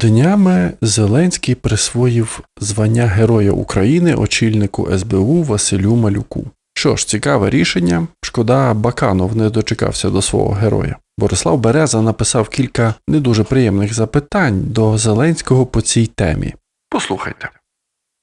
Днями Зеленський присвоїв звання Героя України очільнику СБУ Василю Малюку. Що ж, цікаве рішення. Шкода, Баканов не дочекався до свого героя. Борислав Береза написав кілька не дуже приємних запитань до Зеленського по цій темі. Послухайте.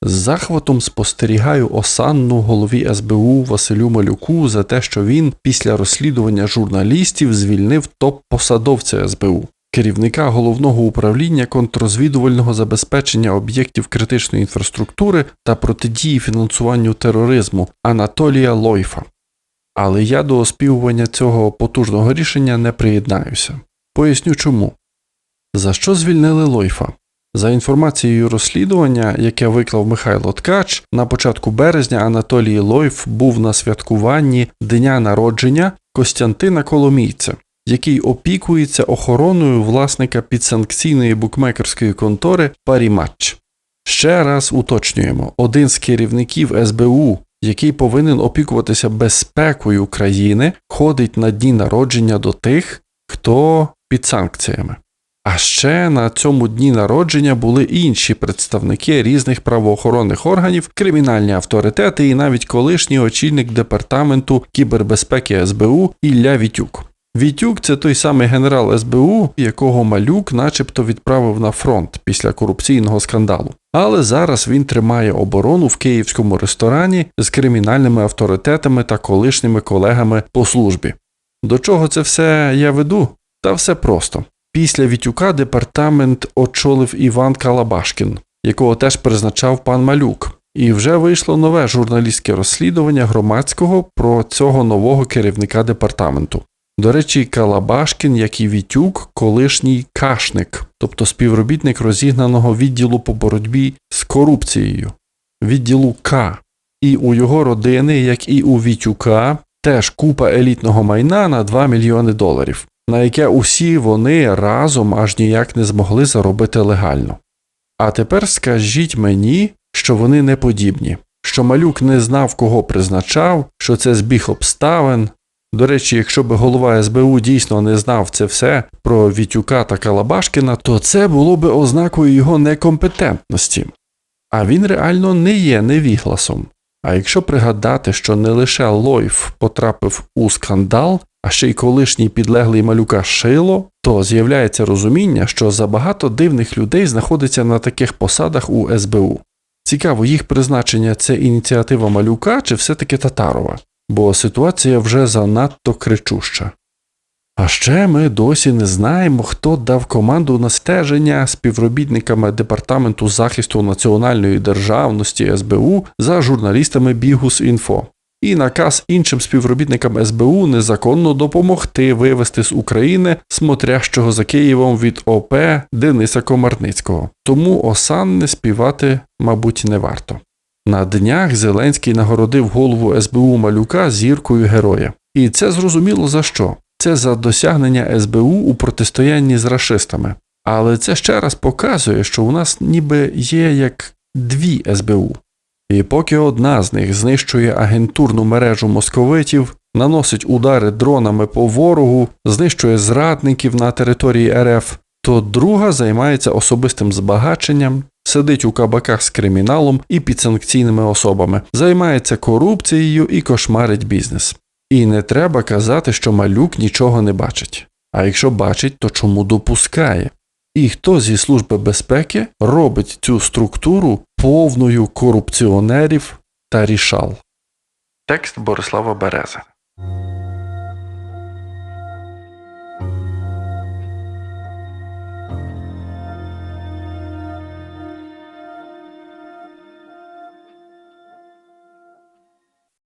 З захватом спостерігаю осанну голові СБУ Василю Малюку за те, що він після розслідування журналістів звільнив топ-посадовця СБУ, керівника головного управління контррозвідувального забезпечення об'єктів критичної інфраструктури та протидії фінансуванню тероризму Анатолія Лойфа. Але я до оспівування цього потужного рішення не приєднаюся. Поясню чому. За що звільнили Лойфа? За інформацією розслідування, яке виклав Михайло Ткач, на початку березня Анатолій Лойф був на святкуванні дня народження Костянтина Коломійця, який опікується охороною власника підсанкційної букмекерської контори Паріматч. Ще раз уточнюємо: один з керівників СБУ, який повинен опікуватися безпекою країни, ходить на дні народження до тих, хто під санкціями. А ще на цьому дні народження були інші представники різних правоохоронних органів, кримінальні авторитети і навіть колишній очільник департаменту кібербезпеки СБУ Ілля Вітюк. Вітюк це той самий генерал СБУ, якого малюк начебто відправив на фронт після корупційного скандалу. Але зараз він тримає оборону в київському ресторані з кримінальними авторитетами та колишніми колегами по службі. До чого це все я веду? Та все просто. Після Вітюка департамент очолив Іван Калабашкін, якого теж призначав пан Малюк. І вже вийшло нове журналістське розслідування громадського про цього нового керівника департаменту. До речі, Калабашкін, як і Вітюк, колишній кашник, тобто співробітник розігнаного відділу по боротьбі з корупцією, відділу К. І у його родини, як і у Вітюка, теж купа елітного майна на 2 мільйони доларів на яке усі вони разом аж ніяк не змогли заробити легально. А тепер скажіть мені, що вони не подібні, що малюк не знав, кого призначав, що це збіг обставин. До речі, якщо б голова СБУ дійсно не знав це все про Вітюка та Калабашкіна, то це було б ознакою його некомпетентності. А він реально не є невігласом. А якщо пригадати, що не лише Лойф потрапив у скандал, а ще й колишній підлеглий малюка Шило, то з'являється розуміння, що забагато дивних людей знаходиться на таких посадах у СБУ. Цікаво, їх призначення це ініціатива малюка чи все-таки Татарова, бо ситуація вже занадто кричуща. А ще ми досі не знаємо, хто дав команду на стеження співробітниками Департаменту захисту національної державності СБУ за журналістами Бігус.Інфо і наказ іншим співробітникам СБУ незаконно допомогти вивести з України смотрящого за Києвом від ОП Дениса Комарницького. Тому осанне співати, мабуть, не варто. На днях Зеленський нагородив голову СБУ Малюка зіркою героя. І це зрозуміло за що. Це за досягнення СБУ у протистоянні з рашистами. Але це ще раз показує, що у нас ніби є як дві СБУ. І поки одна з них знищує агентурну мережу московитів, наносить удари дронами по ворогу, знищує зрадників на території РФ, то друга займається особистим збагаченням, сидить у кабаках з криміналом і підсанкційними особами, займається корупцією і кошмарить бізнес. І не треба казати, що малюк нічого не бачить. А якщо бачить, то чому допускає? І хто зі Служби безпеки робить цю структуру повною корупціонерів та рішал? Текст Борислава Берези